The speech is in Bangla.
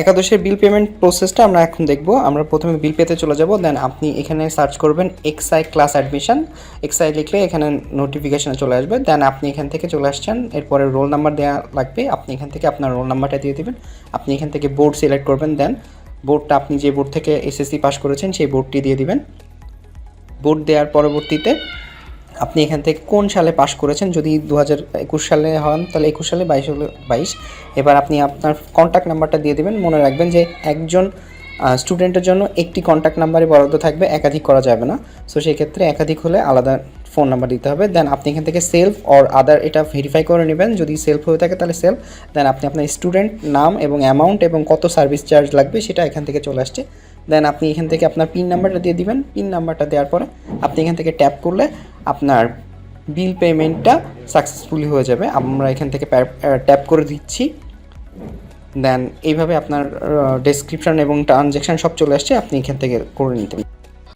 একাদশের বিল পেমেন্ট প্রসেসটা আমরা এখন দেখব। আমরা প্রথমে বিল পেতে চলে যাব দেন আপনি এখানে সার্চ করবেন এক্সআই ক্লাস অ্যাডমিশন এক্সআই লিখলে এখানে নোটিফিকেশনে চলে আসবে। দেন আপনি এখান থেকে চলে আসছেন। এরপরে রোল নাম্বার দেওয়া লাগবে। আপনি এখান থেকে আপনার রোল নাম্বারটা দিয়ে দেবেন। আপনি এখান থেকে বোর্ড সিলেক্ট করবেন। দেন বোর্ডটা আপনি যে বোর্ড থেকে এসএসসি পাস করেছেন, সেই বোর্ডটি দিয়ে দিবেন। বোর্ড দেওয়ার পরবর্তীতে আপনি এখান থেকে কোন সালে পাশ করেছেন? যদি দু হাজার একুশ সালে হন, তাহলে একুশ সালে বাইশ হলে বাইশ। এবার আপনি আপনার কন্ট্যাক্ট নাম্বারটা দিয়ে দেবেন। মনে রাখবেন যে একজন স্টুডেন্টের জন্য একটি কন্ট্যাক্ট নাম্বারে বরাদ্দ থাকবে। একাধিক করা যাবে না। সো সেই ক্ষেত্রে একাধিক হলে আলাদা ফোন নাম্বার দিতে হবে। দেন আপনি এখান থেকে সেলফ অর আদার এটা ভেরিফাই করে নেবেন। যদি সেলফ হয়ে থাকে, তাহলে সেলফ দেন আপনি আপনার স্টুডেন্ট নাম এবং অ্যামাউন্ট এবং কত সার্ভিস চার্জ লাগবে, সেটা এখান থেকে চলে আসছে। দেন আপনি এখান থেকে আপনার পিন নাম্বারটা দিয়ে দিবেন। পিন নাম্বারটা দেওয়ার পরে আপনি এখান থেকে ট্যাপ করলে আপনার বিল পেমেন্টটা সাকসেসফুলি হয়ে যাবে। আমরা এখান থেকে ট্যাপ করে দিচ্ছি। দেন এইভাবে আপনার ডেসক্রিপশন এবং ট্রানজ্যাকশান সব চলে আসছে। আপনি এখান থেকে করে নিতে